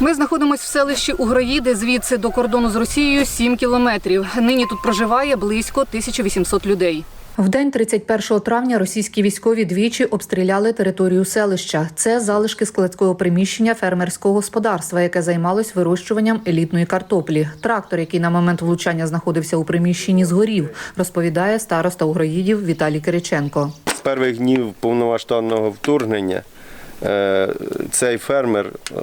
Ми знаходимося в селищі Угроїди. Звідси до кордону з Росією 7 кілометрів. Нині тут проживає близько 1800 людей. В день 31 травня російські військові двічі обстріляли територію селища. Це залишки складського приміщення фермерського господарства, яке займалось вирощуванням елітної картоплі. Трактор, який на момент влучання знаходився у приміщенні, згорів, розповідає староста Угроїдів Віталій Кириченко. З перших днів повномасштабного вторгнення цей фермер е,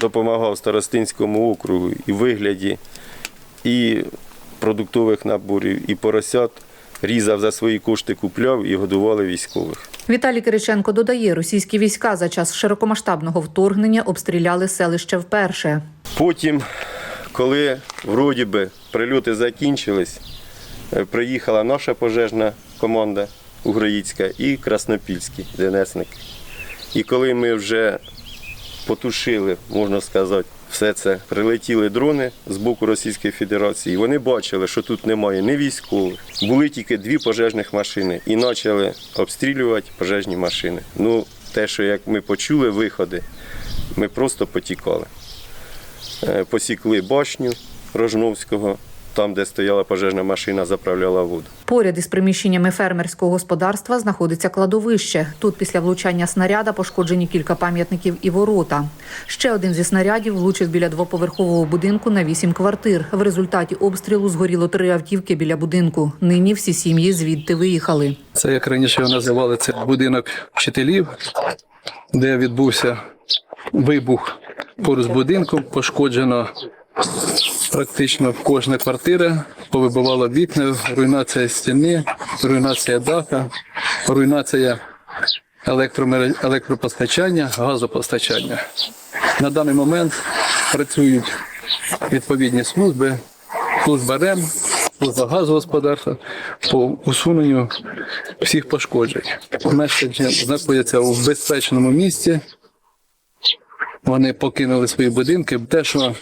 допомагав Старостинському округу і в вигляді і продуктових наборів, і поросят. Різав за свої кошти, купляв і годували військових. Віталій Кириченко додає, російські війська за час широкомасштабного вторгнення обстріляли селище вперше. Потім, коли вроді би прильоти закінчились, е, приїхала наша пожежна команда Угроїцька і Краснопільські ДНСники. І коли ми вже потушили, можна сказати, все це, прилетіли дрони з боку Російської Федерації. Вони бачили, що тут немає ні військових, були тільки дві пожежних машини і почали обстрілювати пожежні машини. Ну, те, що як ми почули виходи, ми просто потікали. Е, Посікли башню Рожновського, там, де стояла пожежна машина, заправляла воду. Поряд із приміщеннями фермерського господарства знаходиться кладовище. Тут після влучання снаряда пошкоджені кілька пам'ятників і ворота. Ще один зі снарядів влучив біля двоповерхового будинку на вісім квартир. В результаті обстрілу згоріло три автівки біля будинку. Нині всі сім'ї звідти виїхали. Це як раніше називали, це будинок вчителів, де відбувся вибух поруч з будинком. Пошкоджено практично кожна квартира, повибивало вікна, руйнація стіни, руйнація даха, руйнація електропостачання, газопостачання. На даний момент працюють відповідні служби, служба РЕМ, служба газогосподарства по усуненню всіх пошкоджень. Мешканці знаходяться у безпечному місці. Вони покинули свої будинки. Те, що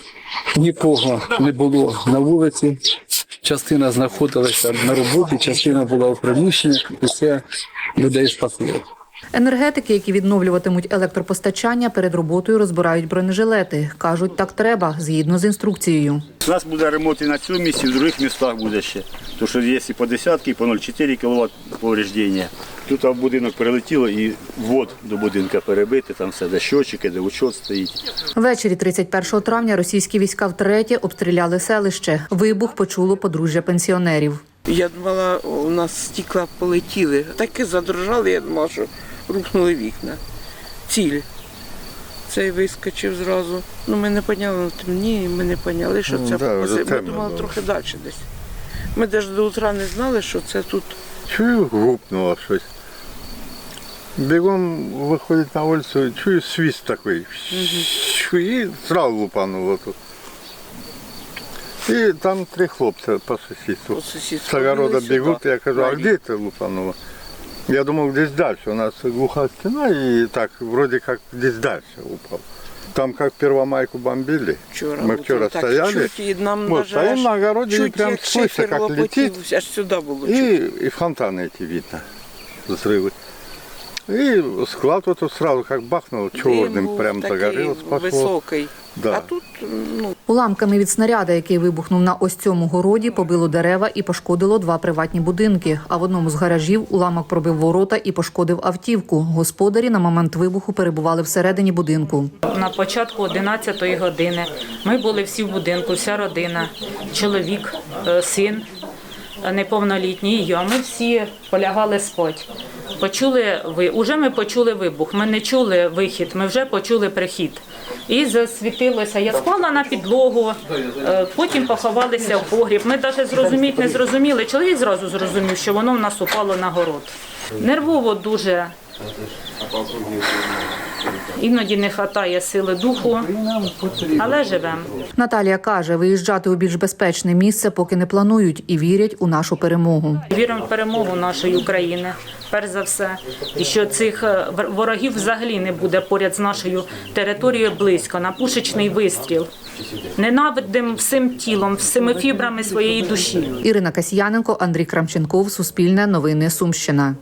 нікого не було на вулиці, частина знаходилася на роботі, частина була у приміщеннях, і все людей спасли. Енергетики, які відновлюватимуть електропостачання, перед роботою розбирають бронежилети. кажуть, так треба згідно з інструкцією. У нас буде ремонт і на цьому місці, і в інших містах буде ще. Тому що є і по десятки, і по 0,4 кВт повреждення. Тут в будинок прилетіло і ввод до будинка перебити, там все, де щочики, де учет стоїть. Ввечері 31 травня російські війська втретє обстріляли селище. Вибух почуло подружжя пенсіонерів. Я думала, у нас стекла полетіли. Так і задрожали, я думала, що рухнули вікна. Ціль. Цей вискочив зразу. Ну, ми не поняли, ну, ні, ми не поняли, що це да, вже Ми темно думали було. трохи далі десь. Ми навіть до утра не знали, що це тут. Чую, гупнуло щось. Бігом виходить на вулицю, чую свист такий. І зразу лупануло тут. І там три хлопця по сусідству. По сусідству. З огорода бігуть, я кажу, а де це лупануло? Я думав, десь далі. У нас глуха стіна і так, вроде как десь далі упав. Там как Первомайку бомбили. Вчора. Мы утром вчера так стояли. Чуть, і нам Вот, даже стоим аж на огороде и чуть, прям як слышу, шифер как лопотів, летит. аж сюди було чуть. И, и фонтаны эти видно, взрывы. И склад вот тут сразу как бахнул, черным був прям загорелось, пошло. Високий. Да. А тут, ну, Уламками від снаряда, який вибухнув на ось цьому городі, побило дерева і пошкодило два приватні будинки. А в одному з гаражів уламок пробив ворота і пошкодив автівку. Господарі на момент вибуху перебували всередині будинку. На початку 11 години ми були всі в будинку, вся родина, чоловік, е, син е, неповнолітній, і я. Ми всі полягали спать. Почули ви, уже ми почули вибух. Ми не чули вихід, ми вже почули прихід. І засвітилося. Я спала на підлогу, е, потім поховалися в погріб. Ми навіть зрозуміти не зрозуміли. Чоловік зразу зрозумів, що воно в нас упало на город. Нервово дуже Іноді не вистачає сили духу, але живемо. Наталія каже, виїжджати у більш безпечне місце поки не планують і вірять у нашу перемогу. Віримо в перемогу нашої України, перш за все, і що цих е, ворогів взагалі не буде поряд з нашою територією близько, на пушечний вистріл. Ненавидим всім тілом, всіми фібрами своєї душі. Ірина Касьяненко, Андрій Крамченков, Суспільне новини Сумщина.